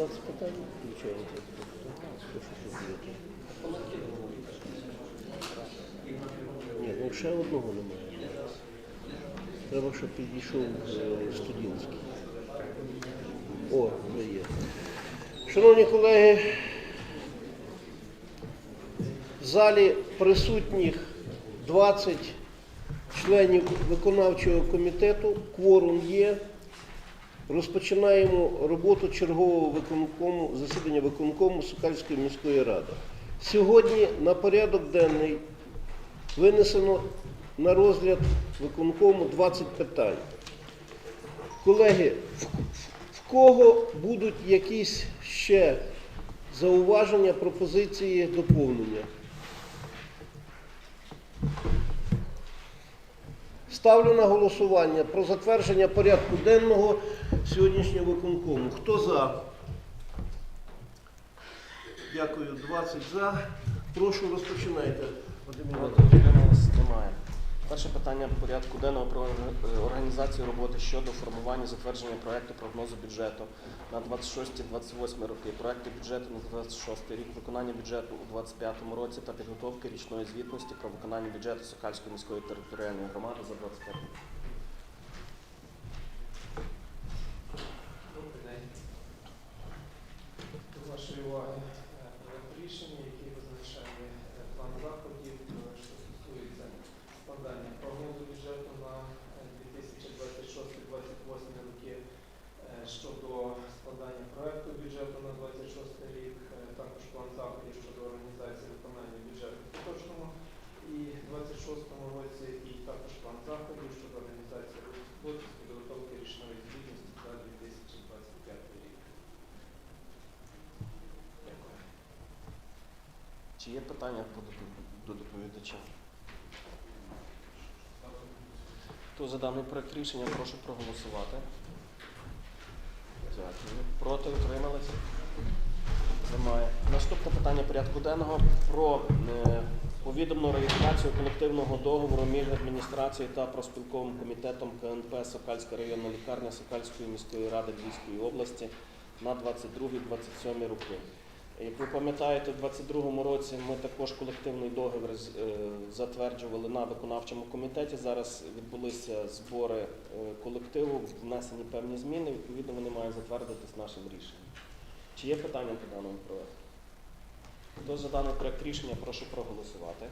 20 питань включається. Ні, ну ще одного немає. Треба, щоб підійшов е, студентський. О, вже є. Шановні колеги, в залі присутніх 20 членів виконавчого комітету, кворум є. Розпочинаємо роботу чергового виконкому, засідання виконкому Сокальської міської ради. Сьогодні на порядок денний винесено на розгляд виконкому 20 питань. Колеги, в кого будуть якісь ще зауваження, пропозиції, доповнення? Ставлю на голосування про затвердження порядку денного сьогоднішнього виконкому. Хто за? Дякую. 20 за. Прошу розпочинайте. Вадим Іванович. Перше питання порядку денного про е, організацію роботи щодо формування затвердження проекту прогнозу бюджету на 26-28 роки, проекти бюджету на 26 рік, виконання бюджету у 25 році та підготовки річної звітності про виконання бюджету Сокальської міської територіальної громади за 25 рік. Добрий день. До вашої уваги е, проект рішення, який визначає е, план заходів, е, що стосується складання прогнозу бюджету на е, 2026-2028 роки, е, щодо складання проекту бюджету на 26 рік, е, також план заходів щодо організації виконання бюджету в поточному і 26 році, і також план заходів щодо організації роботи з підготовки річної звітності за 2025 рік. Дякую. Чи питання до доповідача? Хто за даний проект рішення, прошу проголосувати. Дякую. Проти утрималися? Немає. Наступне питання порядку денного про е, повідомну реєстрацію колективного договору між адміністрацією та проспілковим комітетом КНП Сокальська районна лікарня Сокальської міської ради Львівської області на 22-27 роки. Як ви пам'ятаєте, в 22-му році ми також колективний договір е, затверджували на виконавчому комітеті. Зараз відбулися збори е, колективу, внесені певні зміни. Відповідно, вони мають затвердитись нашим рішенням. Чи є питання по даному проекту? Хто за даний проект рішення, прошу проголосувати.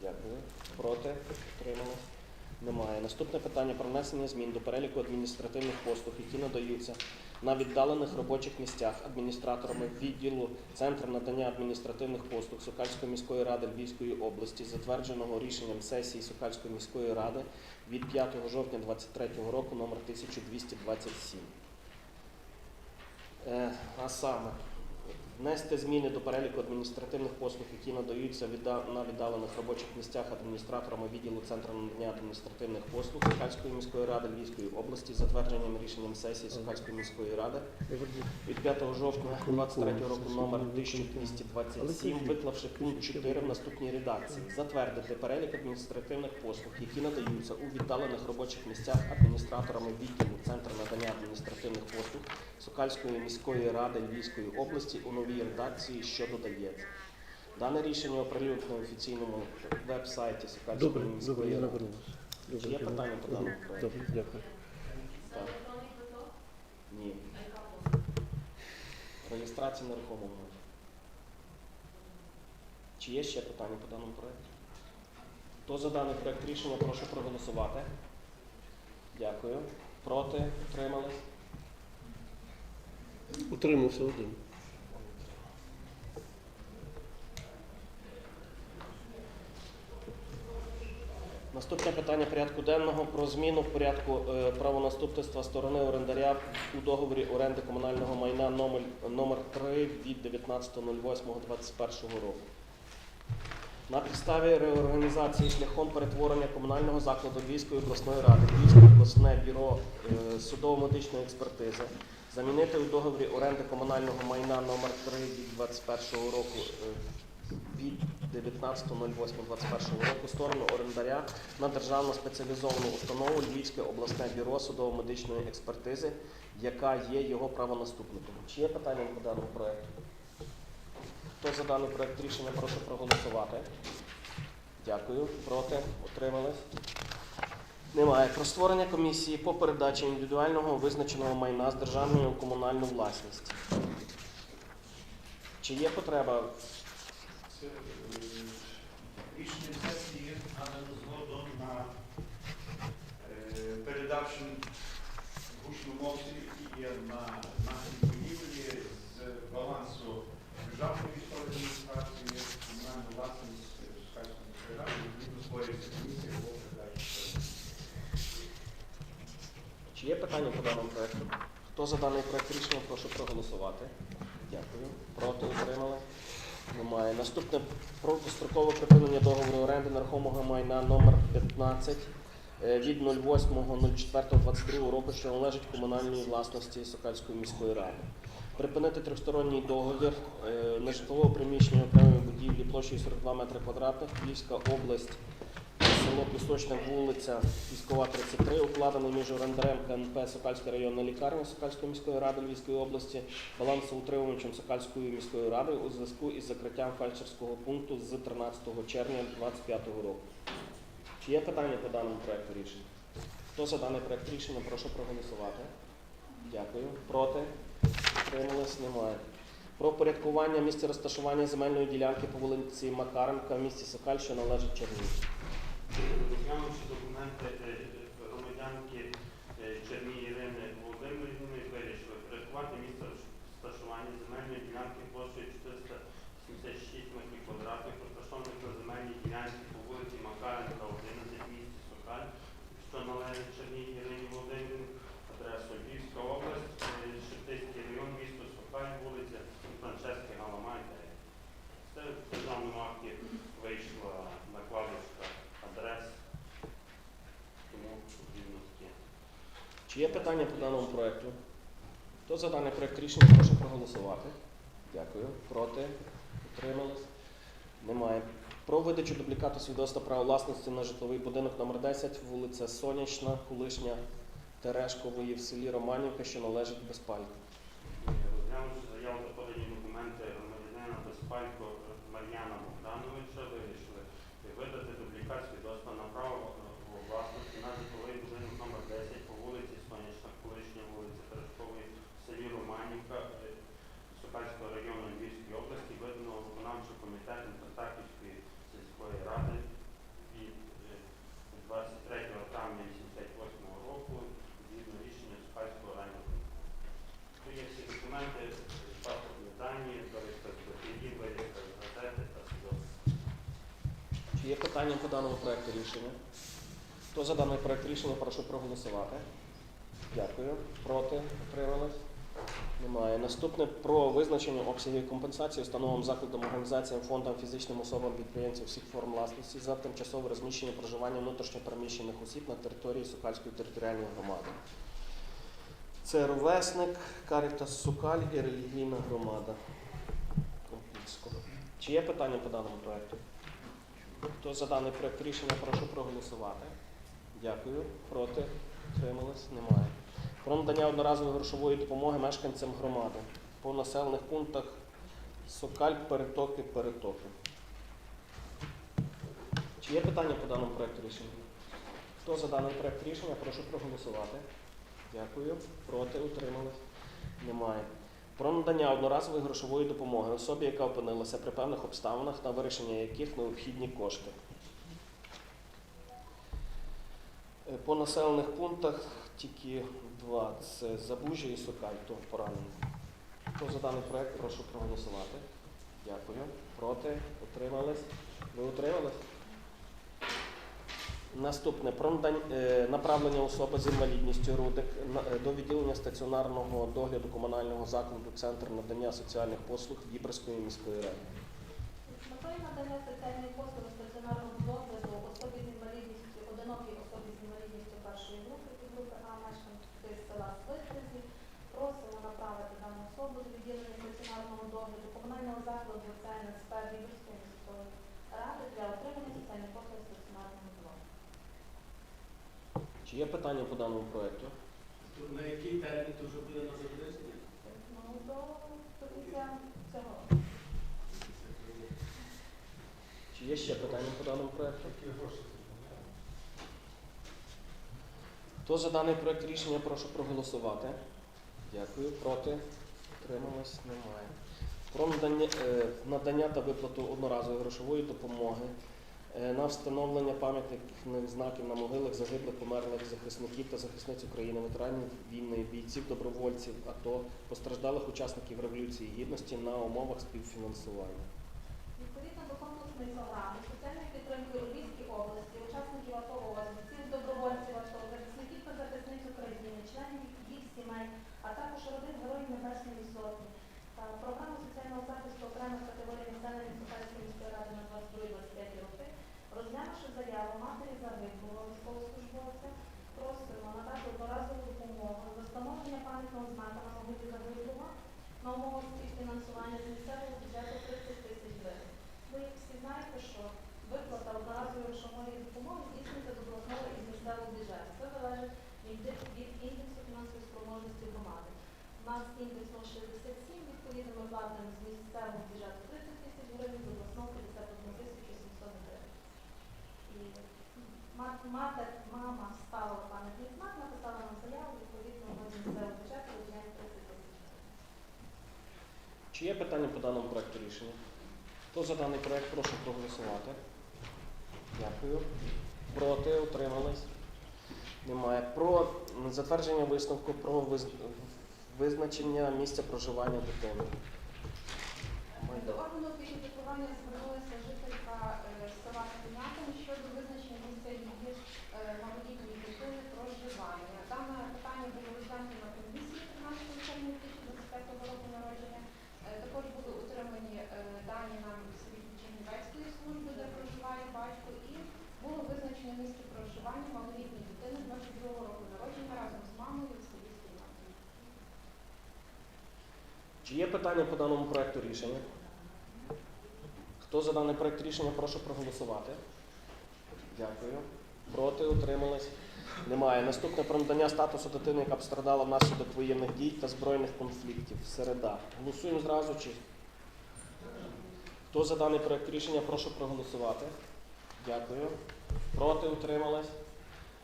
Дякую. Проти? Утрималось? Немає. Наступне питання про внесення змін до переліку адміністративних послуг, які надаються на віддалених робочих місцях адміністраторами відділу Центру надання адміністративних послуг Сокальської міської ради Львівської області, затвердженого рішенням сесії Сокальської міської ради від 5 жовтня 2023 року номер 1227. Е, а саме внести зміни до переліку адміністративних послуг, які надаються на віддалених робочих місцях адміністраторами відділу Центру надання адміністративних послуг Сокальської міської ради Львівської області, затвердженим рішенням сесії Сокальської міської ради від 5 жовтня 2023 року номер 1227, виклавши пункт 4 в наступній редакції. Затвердити перелік адміністративних послуг, які надаються у віддалених робочих місцях адміністраторами відділу Центру надання адміністративних послуг Сокальської міської ради Львівської області у новій редакції, що додається. Дане рішення оприлюднено в офіційному веб-сайті Сокальської міської ради. Чи є питання по даному проекту? Добре, дякую. Так. Ні. Реєстрація нерухомого. Чи є ще питання по даному проекту? Хто за даний проект рішення, прошу проголосувати. Дякую. Проти? Утримались? Утримався один. Наступне питання порядку денного про зміну в порядку е, правонаступництва сторони орендаря у договорі оренди комунального майна номер, номер 3 від 19.08.21 року. На підставі реорганізації шляхом перетворення комунального закладу Львівської обласної ради, Львівське обласне бюро е, судово-медичної експертизи, замінити у договорі оренди комунального майна номер 3 від 21 року е, від 19.08.21 року сторону орендаря на державну спеціалізовану установу Львівське обласне бюро судово-медичної експертизи, яка є його правонаступником. Чи є питання по даному проекту? Хто за даний проект рішення, прошу проголосувати. Дякую. Проти? Утримались? Немає. Про створення комісії по передачі індивідуального визначеного майна з державної у комунальну власність. Чи є потреба? Е, сесії надано згодом на е, передачу в які є на нашій будівлі з балансу державної військової адміністрації, комунальну власність міської ради, відповідно створюється комісія по передачі. Чи є питання по даному проекту? Хто за даний проект рішення, прошу проголосувати. Дякую. Проти утримали? Немає. Наступне про припинення договору оренди нерухомого майна номер 15 е, від 08.04.22 року, що належить комунальній власності Сокальської міської ради. Припинити трьохсторонній договір е, нежитлового приміщення окремої будівлі площею 42 метри квадратних, Львівська область, село Пісочна вулиця, Військова 33, укладений між орендарем КНП Сокальська районна лікарня Сокальської міської ради Львівської області, балансоутримувачем Сокальської міської ради у зв'язку із закриттям фельдшерського пункту з 13 червня 2025 року. Чи є питання по даному проекту рішення? Хто за даний проект рішення, прошу проголосувати. Дякую. Проти? Утрималось? Немає. Про порядкування місця розташування земельної ділянки по вулиці Макаренка в місті Сокаль, що належить Чернігів. Розглянувши документи е, громадянки е, Черній Ірини Володимирівни, вирішили порядкувати місце розташування земельної ділянки площею 476 метрів квадратних, розташованих на земельній ділянці по вулиці Макаренка, 11 в місті Сокаль, що належить Черній Ірині Володимирівні, адресу Львівська область, е, Шептицький район, місто Сокаль, вулиця Франчески Галамай, 9. Це в державному акті вийшла накладочка адрес, тому потрібно таке. Є питання по даному проекту? Хто за даний проект рішення, прошу проголосувати. Дякую. Проти? Утримались? Немає. Про видачу дублікату свідоцтва права власності на житловий будинок номер 10, вулиця Сонячна, колишня Терешкової в селі Романівка, що належить Безпальку. Розглянувши заяву та подані документи громадянина Безпалько Мар'яна Богдановича, вирішили видати дублікат свідоцтва на право е, власності на житловий будинок номер 10 по вулиці Сонячна, колишня вулиця Терешкової в селі Романівка е, Сокальського району Львівської області, виданого виконавчим комітетом Тартаківської сільської ради від е, 23 травня 88 року згідно рішення Сокальського району. Тут є всі документи, паспортні дані, довідка з газети та свідоцтво. Чи є питання по даному проекту рішення? Хто за даний проект рішення, прошу проголосувати. Дякую. Проти? Утримались? Немає. Наступне про визначення обсягів компенсації установам, закладам, організаціям, фондам, фізичним особам, підприємцям всіх форм власності за тимчасове розміщення проживання внутрішньопереміщених осіб на території Сукальської територіальної громади. Це ровесник, Карітас Сукаль і релігійна громада. Компільського. Чи є питання по даному проекту? Хто за даний проект рішення, прошу проголосувати. Дякую. Проти? Утримались? Немає. Про надання одноразової грошової допомоги мешканцям громади по населених пунктах Сокаль, Перетоки, Перетоки. Чи є питання по даному проекту рішення? Хто за даний проект рішення, прошу проголосувати. Дякую. Проти? Утримались? Немає. Про надання одноразової грошової допомоги особі, яка опинилася при певних обставинах, на вирішення яких необхідні кошти. Е, По населених пунктах тільки два це Забужжя і Сокаль, то поранені. Хто за даний проект, прошу проголосувати. Дякую. Проти? Утримались? Ви утримались? Наступне е, направлення особи з інвалідністю Рудик е, до відділення стаціонарного догляду комунального закладу Центр надання соціальних послуг Дібрської міської ради. Метою надання соціальної послуги безпеки Юрської міської ради для отримання соціальних послуг стаціонарного блоку. Чи є питання по даному проєкту? На який термін то вже буде на завершення? Ну, до, кінця цього. Чи є ще питання по даному проєкту? Хто за даний проєкт рішення прошу проголосувати? Дякую. Проти? Утрималось? Немає. Про надання, е, надання та виплату одноразової грошової допомоги е, на встановлення пам'ятних знаків на могилах загиблих померлих захисників та захисниць України, ветеранів війни, бійців, добровольців, АТО, постраждалих учасників Революції Гідності на умовах співфінансування. Відповідно до комплексної програми соціальної підтримки у Львівській області, учасників АТО ООС, бійців, добровольців АТО, захисників та захисниць України, членів їх сімей, а також родин Героїв Небесної Сотні. Та програму соціального захисту окремих категорій населення Сухарської міської ради на 22-25 роки, розглянувши заяву матері загиблого військовослужбовця, просимо надати одноразову допомогу за встановлення пам'ятного знака на могилі загиблого на умовах співфінансування з місцевого бюджету 30 тисяч гривень. Ви всі знаєте, що виплата одноразової грошової допомоги здійснюється до обласного і місцевого бюджету. Це залежить від, індексу фінансової спроможності громади. У нас індекс 0,67, відповідно, ми платимо з місцевого бюджету 30 тисяч гривень, з обласного 51 тисячу 700 гривень. І мати, мама ставила пам'ятний Чи є питання по даному проекту рішення? Хто за даний проект, прошу проголосувати. Дякую. Проти, утримались? Немає. Про затвердження висновку про виз- визначення місця проживання дитини. До органу звернулася жителька е, села Спинятин щодо визначення місця її е, малолітньої дитини проживання. Дане питання було розглянуто на комісії 13 червня 2025 року народження. Е, Також були утримані е, дані нам від Чернівецької служби, де проживає батько, і було визначено місце проживання малолітньої дитини 22 року народження разом з мамою в селі Спинятин. Чи є питання по даному проекту рішення? Хто за даний проект рішення, прошу проголосувати. Дякую. Проти, утримались? Немає. Наступне про надання статусу дитини, яка пострадала внаслідок воєнних дій та збройних конфліктів. Середа. Голосуємо зразу чи? Хто за даний проект рішення, прошу проголосувати. Дякую. Проти, утримались?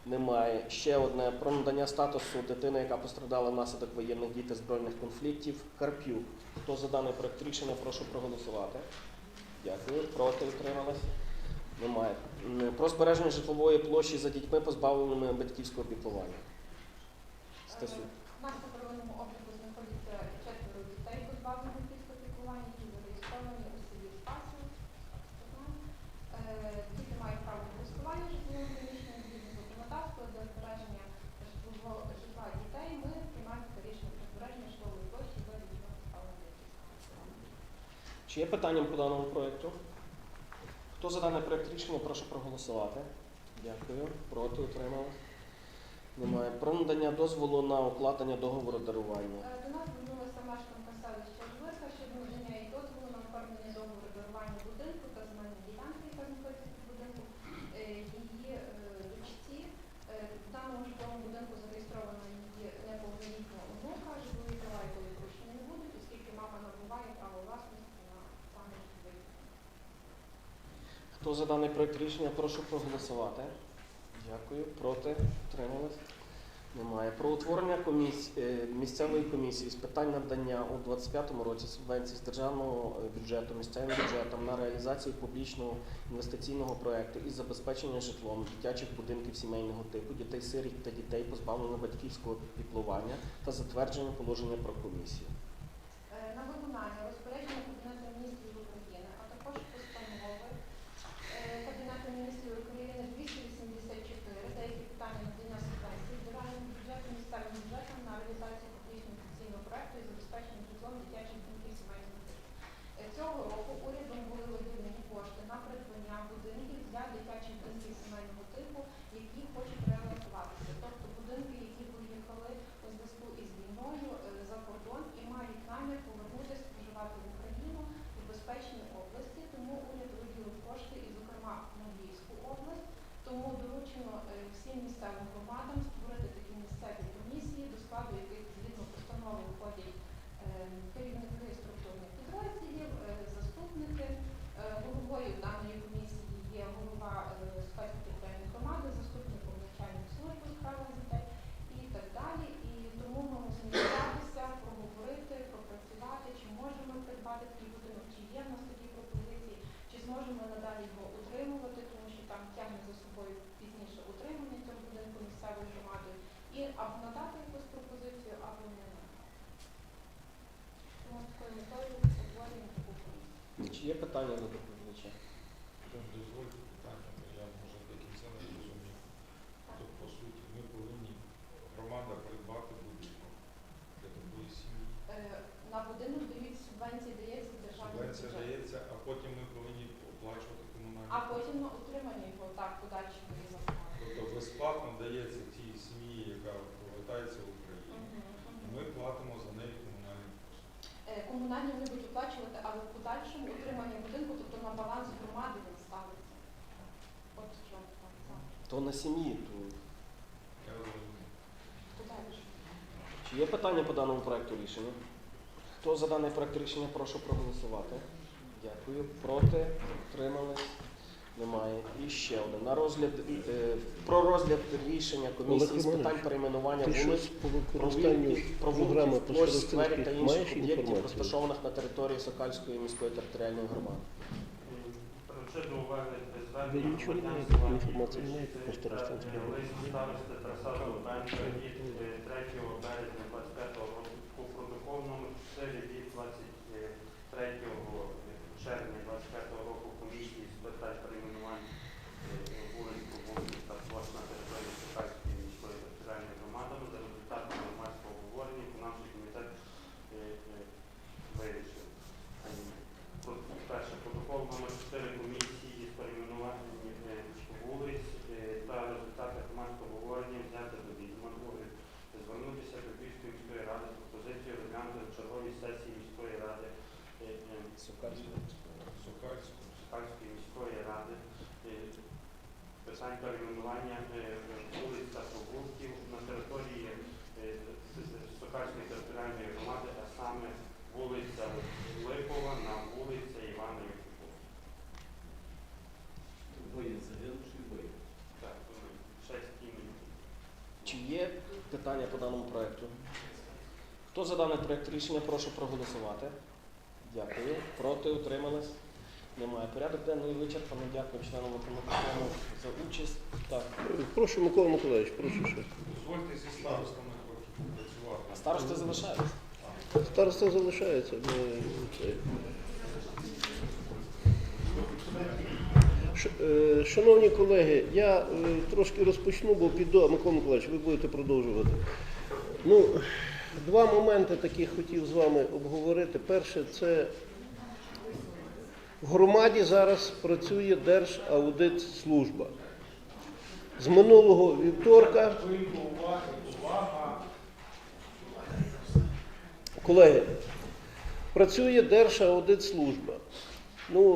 Немає. Ще одне про надання статусу дитини, яка пострадала внаслідок воєнних дій та збройних конфліктів. Карпюк. Хто за даний проект рішення, прошу проголосувати. Дякую. Проти утримались? Немає. Про збереження житлової площі за дітьми, позбавленими батьківського піклування. Стасюк. У нас на первинному обліку знаходяться четверо дітей позбавлених батьківського піклування, які зареєстровані у селі Спасів. Е, Діти мають право користування житловим приміщенням згідно законодавства для збереження житлового житла дітей. Ми приймаємо таке рішення про збереження житлової площі за дітьми позбавлених батьківського піклування. Чи є питання по даному проєкту? Хто за даний проєкт рішення, прошу проголосувати. Дякую. Проти отримали? Немає. Про надання дозволу на укладення договору дарування. Е, До нас звернулася мешканка селища Жлиха щодо надання їй дозволу на оформлення договору дарування будинку та земельної ділянки, яка знаходиться під будинком е, її е, дочці. Е, В даному житловому будинку зареєстрована її неповнолітня онука, житлові права якої вручені не будуть, оскільки мама набуває право власності на саме житловий будинок. Хто за даний проект рішення, прошу проголосувати. Дякую. Проти? Утримались? Немає. Про утворення коміс... е, місцевої комісії з питань надання у 2025 році субвенцій з державного е, бюджету місцевим бюджетом на реалізацію публічного інвестиційного проекту із забезпечення житлом дитячих будинків сімейного типу, дітей сиріт та дітей, позбавлених батьківського піклування та затвердження положення про комісію. даному проєкту рішення? Хто за даний проєкт рішення прошу проголосувати? Дякую. Проти? Утримались? Немає. І ще один. На розгляд е, про розгляд рішення комісії з питань перейменування вулиць, провулків, провулків площ, та інших об'єктів, розташованих на території Сокальської міської територіальної громади. Ви до уваги звернення інформації лист старости Тараса Лубенка від 3 березня питання по даному проєкту? Хто за даний проєкт рішення, прошу проголосувати. Дякую. Проти утримались? Немає. Порядок денний вичерпано. Дякую членам виконавчому за участь. Так. Прошу, Микола Миколаївич, прошу ще. Дозвольте зі старостами працювати. А старости залишаються? Староста залишається. Ми... Е, шановні колеги, я е, трошки розпочну, бо піду, Микола Миколаївич, ви будете продовжувати. Ну, Два моменти таких хотів з вами обговорити. Перше, це в громаді зараз працює Держаудитслужба. З минулого вівторка. Колеги, працює Держаудитслужба. Ну,